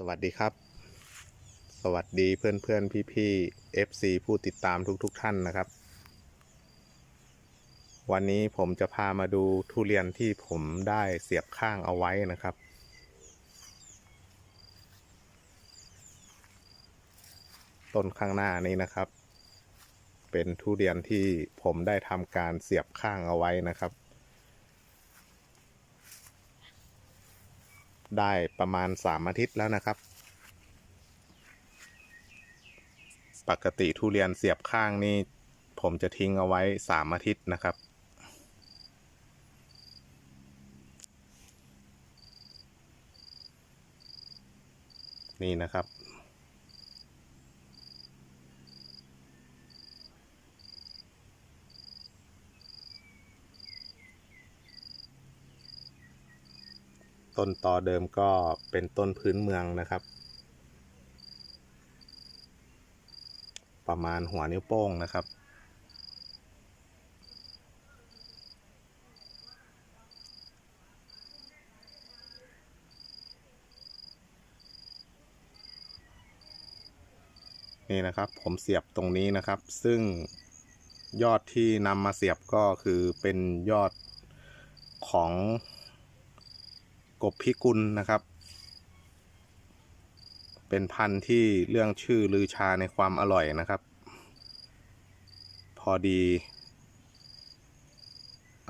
สวัสดีครับ สวัสดีเพื่อนเพื่อนพี่พี่ๆ FC ผู้ติดตามทุกๆทท่านนะครับ วันนี้ผมจะพามาดูทุเรียนที่ผมได้เสียบข้างเอาไว้นะครับ ต้นข้างหน้านี้นะครับ เป็นทุเรียนที่ผมได้ทำการเสียบข้างเอาไว้นะครับ ได้ประมาณสามอาทิตย์แล้วนะครับ ปกติทุเรียนเสียบข้างนี่ผมจะทิ้งเอาไว้สามอาทิตย์นะครับ นี่นะครับ ต้นตอเดิมก็เป็นต้นพื้นเมืองนะครับ ประมาณหัวนิ้วโป้งนะครับ นี่นะครับผมเสียบตรงนี้นะครับ ซึ่งยอดที่นำมาเสียบก็คือเป็นยอดของ กบพิกุลนะครับ เป็นพันธุ์ที่เรื่องชื่อลือชาในความอร่อยนะครับ พอดี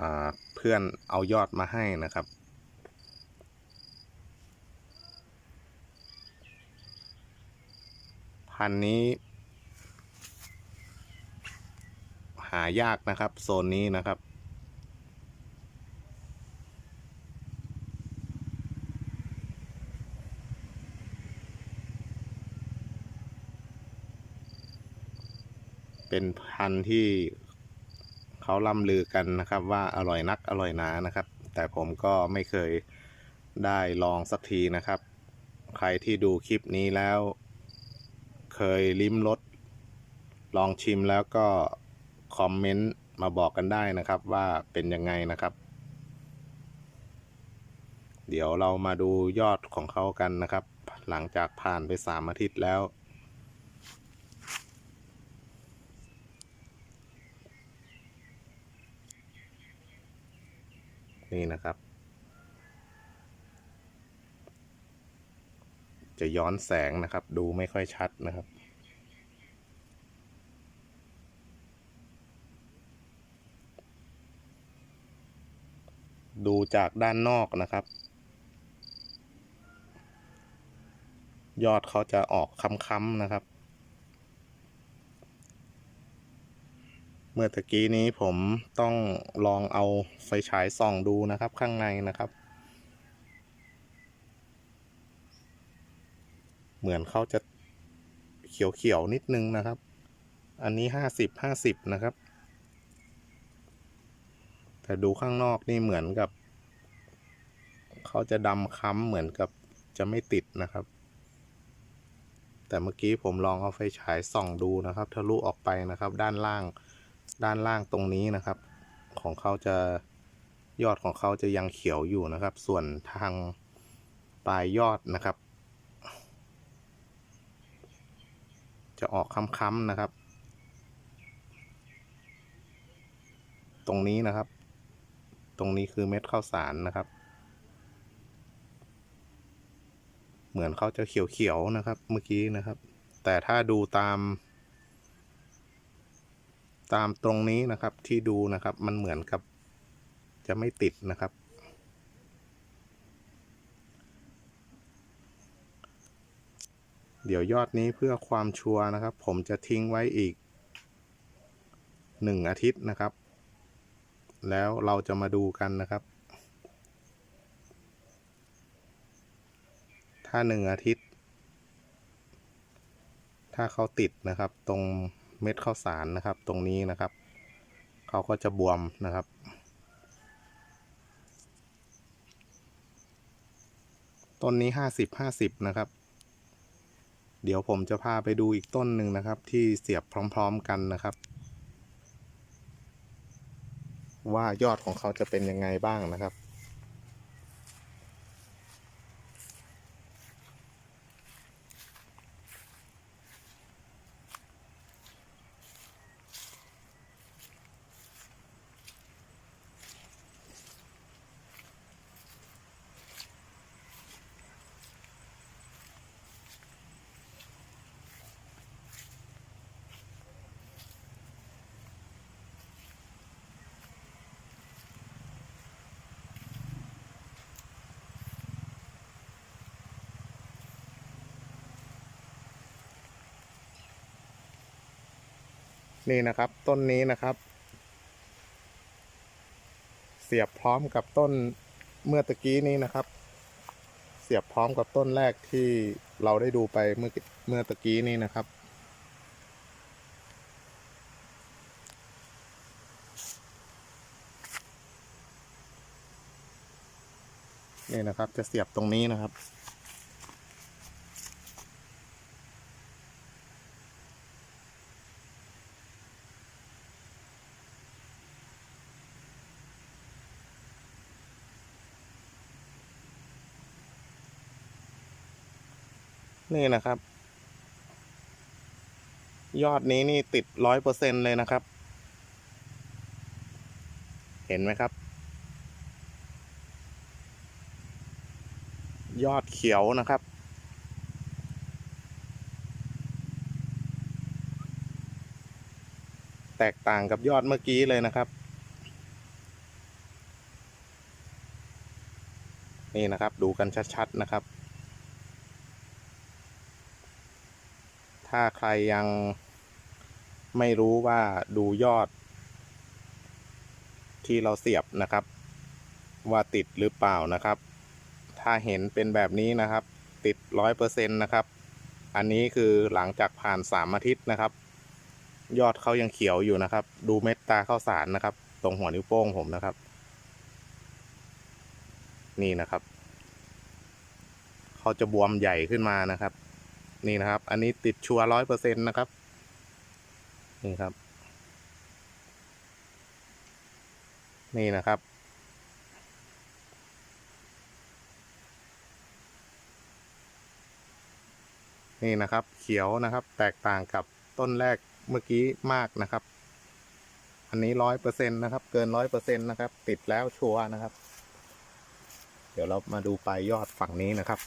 อาเพื่อนเอายอดมาให้นะครับ พันธุ์นี้ หายากนะครับ โซนนี้นะครับ เป็นพันธุ์ที่เขาล่ำลือกันนะครับ ว่าอร่อยนักอร่อยหนานะครับ แต่ผมก็ไม่เคยได้ลองสักทีนะครับ ใครที่ดูคลิปนี้แล้ว เคยลิ้มรสลองชิมแล้วก็คอมเมนต์มาบอกกันได้นะครับว่าเป็นยังไงนะครับ เดี๋ยวเรามาดูยอดของเขากันนะครับ หลังจากผ่านไปสามอาทิตย์แล้ว นี่นะครับ จะย้อนแสงนะครับ ดูไม่ค่อยชัดนะครับดูจากด้านนอกนะครับ ยอดเขาจะออกค้ำๆนะครับ เมื่อตะกี้นี้ผมต้องลองเอาไฟฉายส่องดูนะครับข้างในนะครับ เหมือนเขาจะเขียวๆนิดนึงนะครับ อันนี้ห้าสิบห้าสิบนะครับ แต่ดูข้างนอกนี่เหมือนกับ เขาจะดำค้ำเหมือนกับจะไม่ติดนะครับ แต่เมื่อกี้ผมลองเอาไฟฉายส่องดูนะครับ ทะลุออกไปนะครับด้านล่าง ด้านล่างตรงนี้นะครับ ของเขาจะยอดของเขาจะยังเขียวอยู่นะครับ ส่วนทางปลายยอดนะครับ จะออกค้ำๆนะครับ ตรงนี้นะครับ ตรงนี้คือเม็ดข้าวสารนะครับ เหมือนเขาจะเขียวๆนะครับ เมื่อกี้นะครับ แต่ถ้าดูตาม ตามตรงนี้นะครับที่ดูนะครับมันเหมือนกับ จะไม่ติดนะครับ เดี๋ยวยอดนี้เพื่อความชัวร์นะครับ ผมจะทิ้งไว้อีกหนึ่งอาทิตย์นะครับ แล้วเราจะมาดูกันนะครับ ถ้าหนึ่งอาทิตย์ ถ้าเขาติดนะครับตรง เม็ดข้าวสารนะครับ ตรงนี้นะครับ เขาก็จะบวมนะครับ ต้นนี้ห้าสิบห้าสิบนะครับ เดี๋ยวผมจะพาไปดูอีกต้นหนึ่งนะครับ ที่เสียบพร้อม ๆกันนะครับ ว่ายอดของเขาจะเป็นยังไงบ้างนะครับ นี่นะครับ ต้นนี้นะครับ เสียบพร้อมกับต้นเมื่อตะกี้นี้นะครับ เสียบพร้อมกับต้นแรกที่เราได้ดูไปเมื่อเมื่อตะกี้นี้นะครับนี่นะครับจะเสียบตรงนี้นะครับ นี่นะครับ ยอดนี้นี่ติดร้อยเปอร์เซ็นเลยนะครับ เห็นไหมครับ ยอดเขียวนะครับ แตกต่างกับยอดเมื่อกี้เลยนะครับ นี่นะครับ ดูกันชัดๆนะครับ ถ้าใครยังไม่รู้ว่าดูยอด ที่เราเสียบนะครับ ว่าติดหรือเปล่านะครับ ถ้าเห็นเป็นแบบนี้นะครับ ติดร้อยเปอร์เซ็นต์นะครับ อันนี้คือหลังจากผ่านสามอาทิตย์นะครับ ยอดเขายังเขียวอยู่นะครับ ดูเม็ดตาข้าวสารนะครับ ตรงหัวนิ้วโป้งผมนะครับ นี่นะครับ เขาจะบวมใหญ่ขึ้นมานะครับ นี่นะครับ อันนี้ติดชัวร้อยเปอร์เซ็นต์นะครับ นี่ครับ นี่นะครับ นี่นะครับ เขียวนะครับ แตกต่างกับต้นแรกเมื่อกี้มากนะครับ อันนี้ร้อยเปอร์เซ็นต์นะครับ เกินร้อยเปอร์เซ็นต์นะครับ ติดแล้วชัวร์นะครับ เดี๋ยวเรามาดูปลายยอดฝั่งนี้นะครับ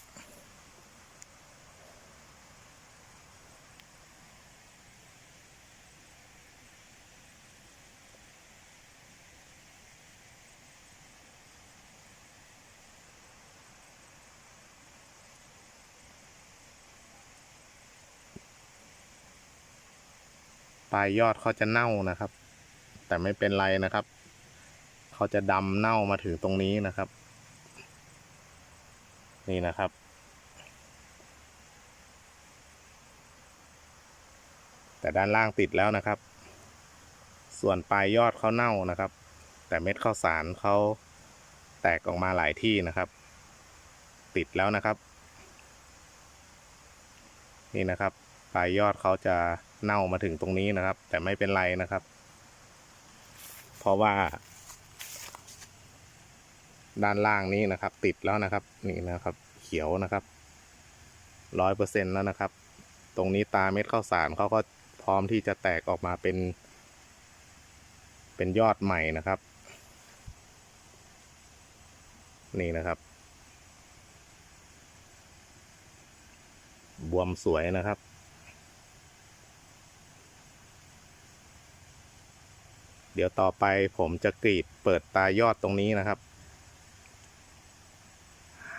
ปลายยอดเขาจะเน่านะครับ แต่ไม่เป็นไรนะครับ เขาจะดำเน่ามาถึงตรงนี้นะครับ นี่นะครับ แต่ด้านล่างติดแล้วนะครับ ส่วนปลายยอดเขาเน่านะครับ แต่เม็ดข้าวสารเขาแตกออกมาหลายที่นะครับ ติดแล้วนะครับ นี่นะครับ ปลายยอดเขาจะ เน่ามาถึงตรงนี้นะครับ แต่ไม่เป็นไรนะครับ เพราะว่า ด้านล่างนี้นะครับ ติดแล้วนะครับ นี่นะครับ เขียวนะครับร้อยเปอร์เซ็นแล้วนะครับ ตรงนี้ตาเม็ดข้าวสารเขาก็พร้อมที่จะแตกออกมาเป็น เป็นยอดใหม่นะครับ นี่นะครับ บวมสวยนะครับ ดี๋ยวต่อไปผมจะกรีดเปิดตายอดตรงนี้นะครับ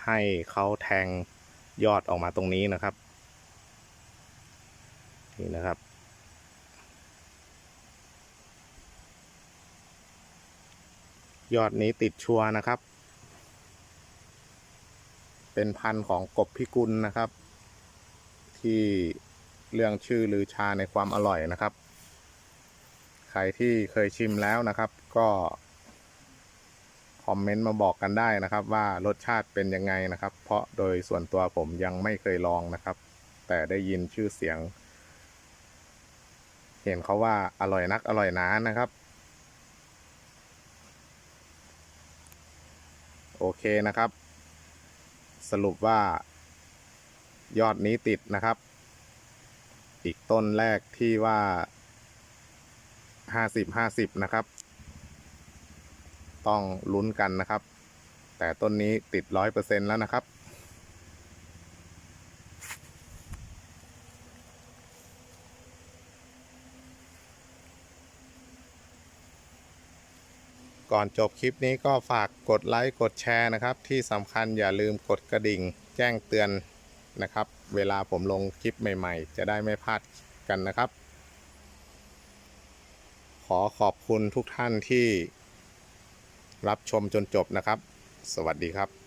ให้เขาแทงยอดออกมาตรงนี้นะครับ นี่นะครับ ยอดนี้ติดชัวนะครับ เป็นพันธุ์ของกบพิกุลนะครับ ที่เรื่องชื่อลือชาในความอร่อยนะครับ ใครที่เคยชิมแล้วนะครับ ก็คอมเมนต์มาบอกกันได้นะครับ ว่ารสชาติเป็นยังไงนะครับ เพราะโดยส่วนตัวผมยังไม่เคยลองนะครับ แต่ได้ยินชื่อเสียง เห็นเขาว่าอร่อยนักอร่อยหนานะครับ โอเคนะครับ สรุปว่ายอดนี้ติดนะครับ อีกต้นแรกที่ว่า ห้าสิบห้าสิบนะครับ ต้องลุ้นกันนะครับ แต่ต้นนี้ติดร้อยเปอร์เซ็นแล้วนะครับ ก่อนจบคลิปนี้ก็ฝากกดไลค์กดแชร์นะครับ ที่สำคัญอย่าลืมกดกระดิ่ง แจ้งเตือนนะครับ เวลาผมลงคลิปใหม่ ๆ จะได้ไม่พลาดกันนะครับ อขอบคุณทุกท่านที่รับชมจนจบนะครับ สวัสดีครับ